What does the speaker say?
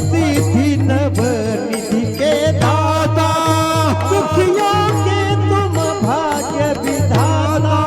सिद्धि नभ निधि के दाता सुखियों के तुम भाग्य विधाता।